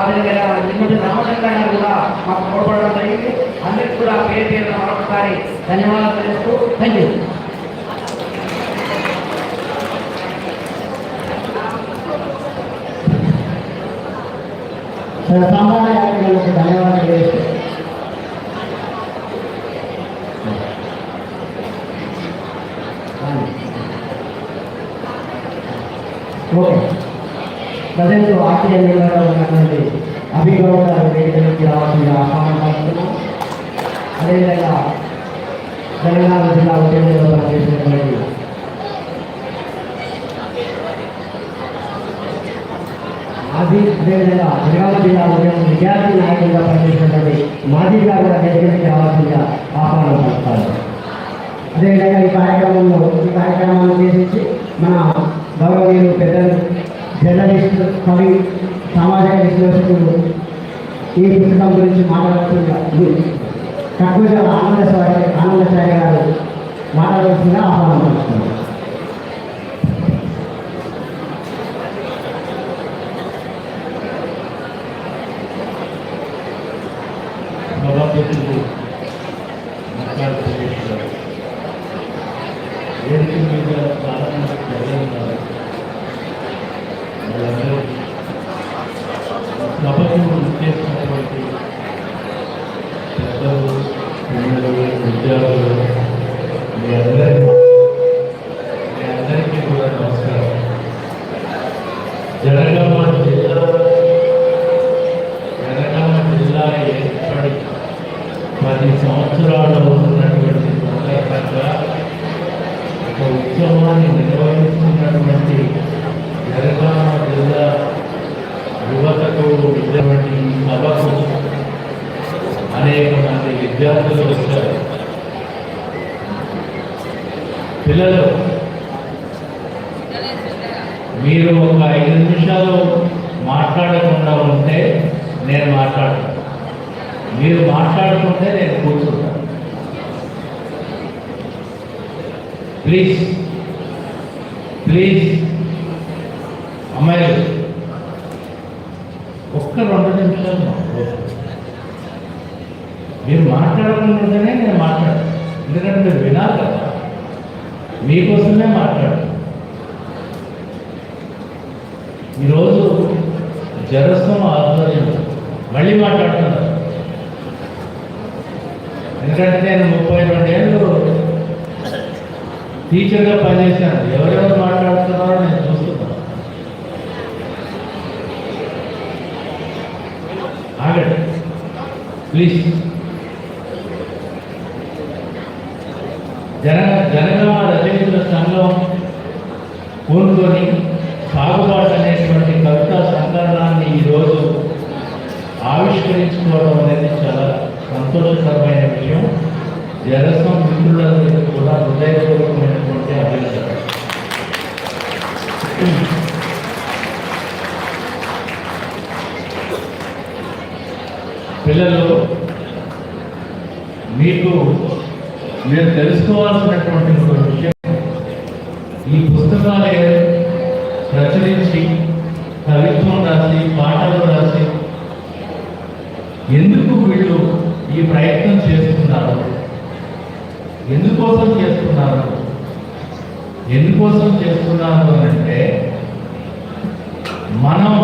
అదేవిధంగా కూడా మాకు తోడ్పడడం జరిగింది. కూడా పేరు పేరు మరొకసారి ధన్యవాదాలు తెలుస్తూ థ్యాంక్ యూ ధన్యవాదాలు ఓకే. ప్రజలకు ఆశ్చర్యంగా ఉన్నటువంటి అభిగౌతాలు గారు వేదికలోకి ఆహ్వానం పడుతున్నాం అదేవిధంగా తెలంగాణ జిల్లా ఉద్యోగంలో పనిచేసినటువంటి మాజీ అదేవిధంగా జనగామ జిల్లా ఉద్యోగం విద్యార్థి నాయకులుగా పనిచేసినటువంటి మాజీ గారు కూడా వేదికలోకి రావాల్సిందిగా ఆహ్వానం పడతారు అదేవిధంగా ఈ కార్యక్రమంలో ఈ కార్యక్రమాన్ని ఉద్దేశించి మన గౌరవనీయులు పెద్దలు జర్నలిస్ట్ కవి సామాజిక విశ్లేషకులు ఈ పుస్తకం గురించి మాట్లాడుతుండగా కక్కుజ ఆనంద ఆనందచారి గారు మాట్లాడవలసిందిగా ఆహ్వానం పలుకుతున్నారు సభాపతులు మాట్లాడుతున్నారు వేదిక మీద చాలా మంది ప్రజలు ఉన్నారు వాళ్ళందరూ సభకు చేసినటువంటి పెద్దలు పిల్లలు విద్యార్థులు మీ అందరి మీ అందరికీ కూడా నమస్కారం జనగామ జిల్లా జనగామ జిల్లా ఏర్పడి పది సంవత్సరాలు ఉన్నటువంటి సందర్భంగా ఒక ఉత్సవాన్ని నిర్వహిస్తున్నటువంటి జనగామ జిల్లా యువతకు ఇటువంటి సభకు అనేక మంది విద్యార్థులు వచ్చారు పిల్లలు. మీరు ఒక ఐదు నిమిషాలు మాట్లాడకుండా ఉంటే నేను మాట్లాడతాను మీరు మాట్లాడుకుంటే నేను కూర్చుంటాను. ప్లీజ్ ప్లీజ్ అమ్మాయిలు ఒక్క రెండు నిమిషాలు మాట్లాడు. మీరు మాట్లాడకుండానే నేను మాట్లాడతాను ఎందుకంటే మీరు వినాలి కదా. మీకోసమే మాట్లాడు ఈరోజు జరస్వం ఆధ్వర్యం మళ్ళీ మాట్లాడుతున్నారు. ఎందుకంటే నేను ముప్పై రెండేళ్ళు టీచర్గా పనిచేశాను. ఎవరెవరు మాట్లాడుతున్నారో నేను చూస్తున్నాను. ఆగండి. ప్లీజ్ జన జనగామ రచయితుల సంఘం పూనుకొని సాగుబాటు అనేటువంటి కవితా సంకలనాన్ని ఈరోజు పరిష్కరించుకోవడం అనేది చాలా సంతోషకరమైన విషయం. జనసం మిత్రులందరికీ కూడా హృదయపూర్వకమైనటువంటి అభినందన పిల్లలు మీకు మీరు తెలుసుకోవాల్సినటువంటి ఒక విషయం ఈ పుస్తకాలే ప్రచురించి కవిత్వం రాసి పాటలు రాసి ఎందుకు వీళ్ళు ఈ ప్రయత్నం చేస్తున్నారు? ఎందుకోసం చేస్తున్నారు? ఎందుకోసం చేస్తున్నారు అని అంటే మనం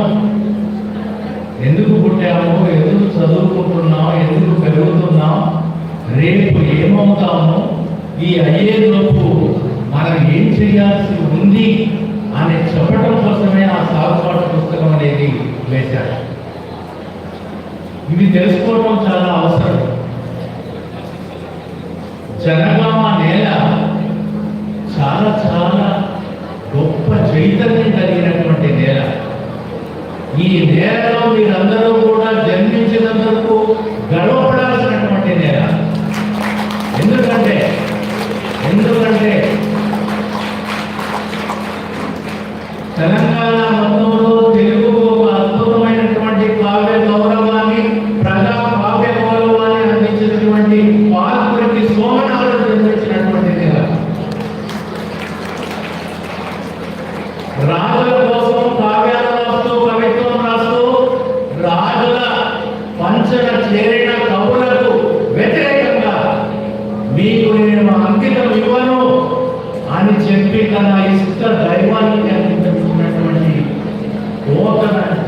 ఎందుకు పుట్టాము ఎందుకు చదువుకుంటున్నాం ఎందుకు పెరుగుతున్నాం రేపు ఏమవుతాము ఈ అయ్యేలోపు మనం ఏం చేయాల్సి ఉంది అని చెప్పడం కోసమే ఆ సాగుబాటు పుస్తకం అనేది వేశారు. ఇవి తెలుసుకోవడం చాలా అవసరం. జనగామ నేల చాలా చాలా గొప్ప చైతన్యం కలిగినటువంటి నేల. ఈ నేలలో మీరందరూ కూడా జన్మించినందుకు గర్వపడాల్సినటువంటి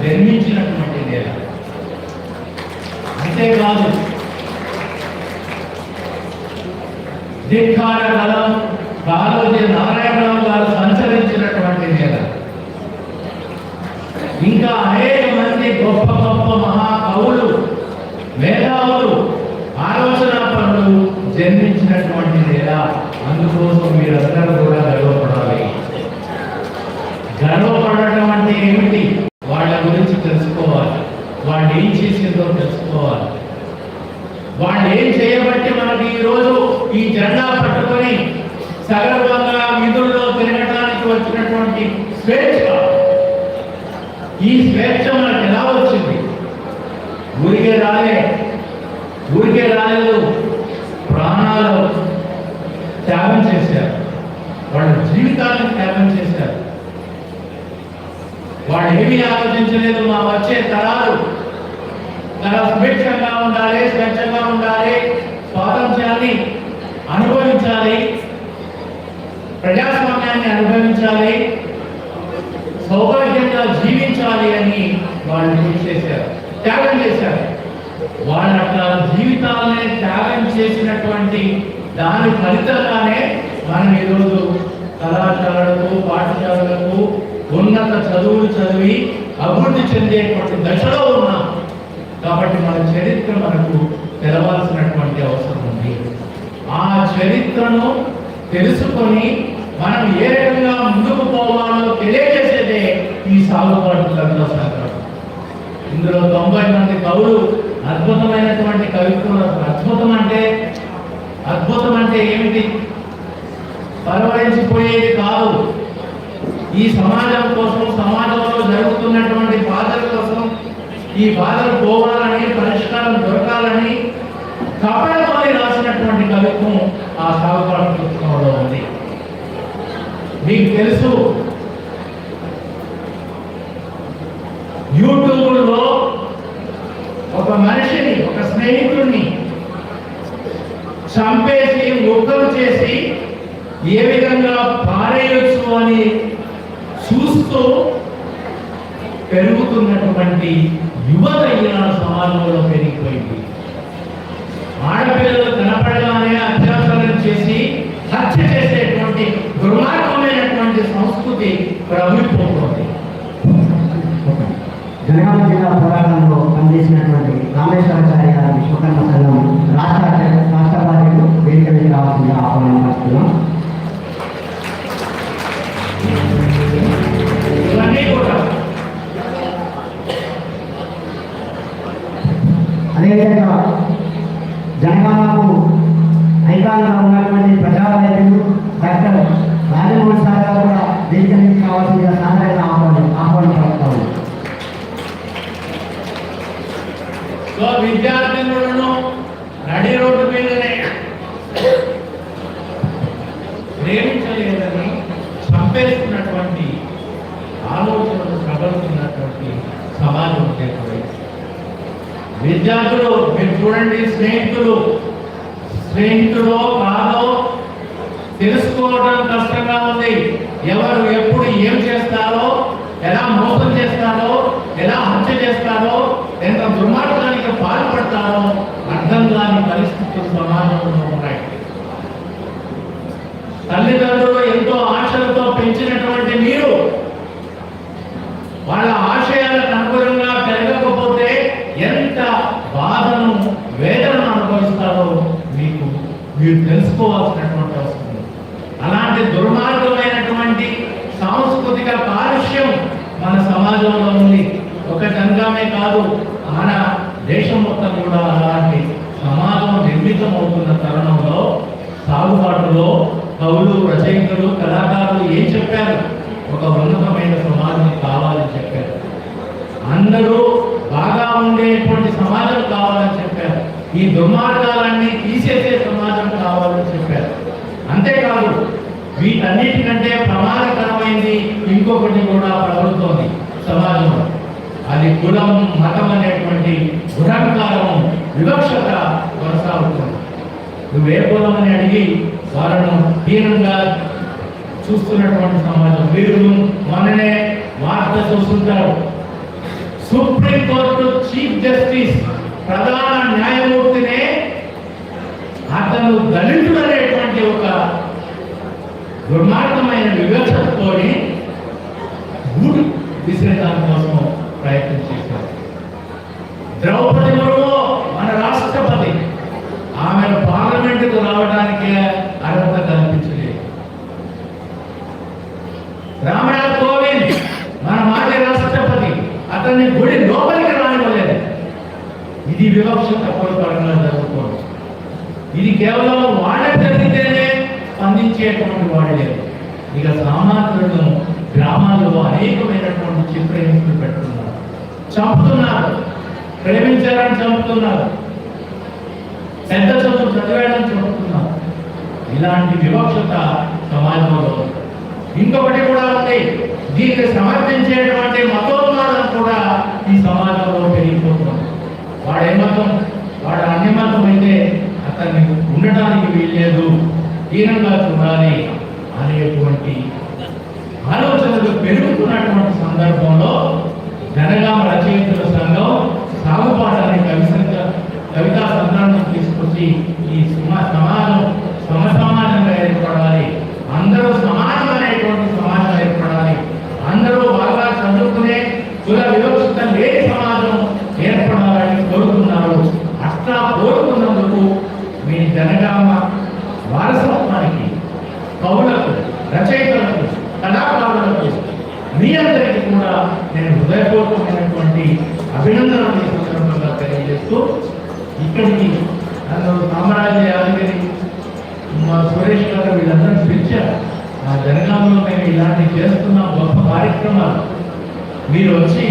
జన్మించినటువంటి నేల. అంతేకాదు ధిక్కార కలం బాలోజీ నారాయణరావు గారు సంచరించినటువంటి నేల. ఇంకా అనేక మంది గొప్ప గొప్ప మహాకవులు మేధావులు ఆలోచన పనులు జన్మించినటువంటి నేల. అందుకోసం మీరందరూ కూడా గర్వపడాలి. గర్వపడటం అంటే ఏమిటి? తెలుసుకోవాలి. వాళ్ళు ఏం చేసిందో తెలుసుకోవాలి. వాళ్ళు ఏం చేయబట్టి మనకి ఈ రోజు ఈ జెండా పట్టుకొని సగర్వంగా విధుల్లో తిరగడానికి వచ్చినటువంటి స్వేచ్ఛ. ఈ స్వేచ్ఛ మనకు ఎలా వచ్చింది? ఊరికే రాలే. ఊరికే రాలేదు. ప్రాణాలు త్యాగం చేశారు. వాళ్ళ జీవితాలను త్యాగం చేశారు. వాళ్ళు ఏమీ ఆలోచించలేదు మా వచ్చే తరాలు. చాలా స్వేచ్ఛంగా ఉండాలి స్వచ్ఛంగా ఉండాలి స్వాతంత్ర్యాన్ని అనుభవించాలి ప్రజాస్వామ్యాన్ని అనుభవించాలి సౌభాగ్యంగా జీవించాలి అని వాళ్ళు చేశారు? త్యాగం చేశారు. వాళ్ళ అట్లా జీవితాలనే త్యాగం చేసినటువంటి దాని ఫలితంగానే మనం ఈరోజు కళాశాలలకు పాఠశాలలకు ఉన్నత చదువులు చదివి అభివృద్ధి చెందేటువంటి దశలో ఉన్నాం. కాబట్టి మన చరిత్ర మనకు తెలవాల్సినటువంటి అవసరం ఉంది. ఆ చరిత్రను తెలుసుకొని మనం ఏ రకంగా ముందుకు పోవాలో తెలియజేసేదే ఈ సాగుబాటు కవితా సాగరం. ఇందులో తొంభై మంది కవులు అద్భుతమైనటువంటి కవిత్వం అద్భుతం అంటే అద్భుతం అంటే ఏమిటి? పరవరించిపోయేది కాదు. ఈ సమాజం కోసం సమాజంలో జరుగుతున్నటువంటి బాధల కోసం ఈ బాధలు పోవాలని పరిష్కారం దొరకాలని కపడతోని రాసినటువంటి కవిత్వం ఆ సాగుబాటు పుస్తకంలో ఉంది. మీకు తెలుసు యూట్యూబ్లో ఒక మనిషిని ఒక స్నేహితుడిని చంపేసి ముక్కలు చేసి ఏ విధంగా పారేయచ్చు అని చూస్తూ పెరుగుతున్నటువంటి యువత ఈనాడు సమాజంలో పెరిగిపోయింది. ఆడపిల్లలు కనపడగానే అత్యాచారం చేసి హత్య చేసేటువంటి దుర్మార్గమైనటువంటి సంస్కృతి ప్రవహిపోతుంది జనగామ జిల్లా పోరాటంలో పనిచేసినటువంటి రామేశ్వరాచార్య గారి విశ్వకర్మ సంఘం రాష్ట్ర రాష్ట్ర బాధ్యులు వేదిక వేసి రావాల్సిందిగా ఆహ్వానం చేస్తున్నాం. করলাম మీరు స్నేహితుడు స్నేహితుడో కాదో తెలుసుకోవడం కష్టంగా ఉంది. ఎవరు ఎప్పుడు ఏం చేస్తారో ఎలా మోసం చేస్తారో ఎలా హత్య చేస్తారో ఎంత దుర్మార్గానికి పాల్పడతారో అర్థం కాని పరిస్థితులు సమాజంలో ఉన్నాయి. తల్లిదండ్రులు ఎంతో ఆశలతో పెంచినటువంటి మీరు వాళ్ళ ఆశయాలకు అనుగుణంగా పెరగకపోతే ఎంత బాధ మీరు తెలుసుకోవాల్సినటువంటి అవసరం ఉంది. అలాంటి దుర్మార్గమైనటువంటి సాంస్కృతిక కాలుష్యం మన సమాజంలో ఉంది. ఒక జంగామే కాదు మన దేశం మొత్తం కూడా అలాంటి సమాజం నిర్మితం అవుతున్న తరుణంలో సాగుబాటులో కవులు రచయితలు కళాకారులు ఏం చెప్పారు? ఒక ఉన్నతమైన సమాజం కావాలని చెప్పారు. అందరూ బాగా ఉండేటువంటి సమాజం కావాలని చెప్పారు. ఈ దుర్మార్గాలన్నీ తీసేసే సమాజం కావాలని చెప్పారు. అంతేకాదు వీటన్నిటికంటే ప్రమాదకరమైంది ఇంకొకటి కూడా ప్రబలుతోంది సమాజంలో అది కులం మతం అనేటువంటి దురహంకారం వివక్షత కొనసాగుతుంది. నువ్వే కులం అని అడిగి వాళ్ళను హీనంగా చూస్తున్నటువంటి సమాజం. వీరు మననే వార్త చూస్తుంటారు. సుప్రీంకోర్టు చీఫ్ జస్టిస్ ప్రధాన న్యాయమూర్తినే అతను దళితుడు అనేటువంటి ఒక దుర్మార్గమైన వివక్షతతోని గూడు విసిరేదాని కోసం ప్రయత్నం చేశారు. ద్రౌపది తప్పకుండా ఇది కేవలం వాళ్ళ జరిగితేనే స్పందించేటువంటి వాడు ఇక సామాన్యులను గ్రామాల్లో అనేకమైనటువంటి చిత్రహింసలు పెడుతున్నారు. చంపుతున్నారు. ప్రేమించాలని చంపుతున్నారు. పెద్ద చదువు చదివేయడం చంపుతున్నారు. ఇలాంటి వివక్షత సమాజంలో ఇంకొకటి కూడా ఉంది. దీన్ని సమర్థించేటువంటి మతోన్మాదం కూడా ఈ సమాజంలో వాడు ఏమర్థం మతం వాడు అన్ని మతం అయితే అతన్ని ఉండటానికి వీల్లేదు. హీనంగా చూడాలి. అనేటువంటి ఆలోచనలు పెరుగుతున్నటువంటి సందర్భంలో జనగామ రచయితల సంఘం సాగుపాటు అనే కవిత కవితా సంతానం తీసుకొచ్చి ఈ సినిమా సమాజం సమ సమాజంగా ఏర్పడాలి అందరూ సమాజం అనేటువంటి సమాజం ఏర్పడాలి అందరూ బాగా చదువుకునే కుల వివక్షత లేని సమాజం ఏర్పడాలని కోరుతున్నారు అట్లా కోరుకున్నందుకు మీ జనగామ వారసత్వానికి కవులకు రచయితలకు కళాకారులకు మీ అందరికీ కూడా నేను హృదయపూర్వకమైనటువంటి అభినందనలు ఈ సందర్భంగా తెలియజేస్తూ ఇక్కడికి నన్ను సామ్రాజ్య యాదగిరి మా సురేష్ గారు వీళ్ళందరూ పిలిచారు. ఆ జనగామంలో మేము ఇలాంటివి చేస్తున్న గొప్ప కార్యక్రమాలు. మీరు వచ్చి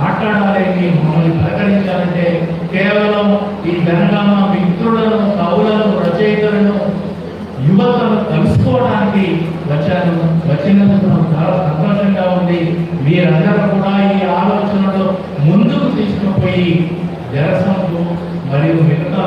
మాట్లాడాలి మమ్మల్ని పలకరించాలంటే కేవలం ఈ జనగామ మిత్రులను కవులను రచయితలను యువతను కలుసుకోవడానికి వచ్చాను వచ్చినందుకు నాకు చాలా సంతోషంగా ఉంది. మీరందరూ కూడా ఈ ఆలోచనలో ముందుకు తీసుకుపోయి జనసంకు మరియు మిగతా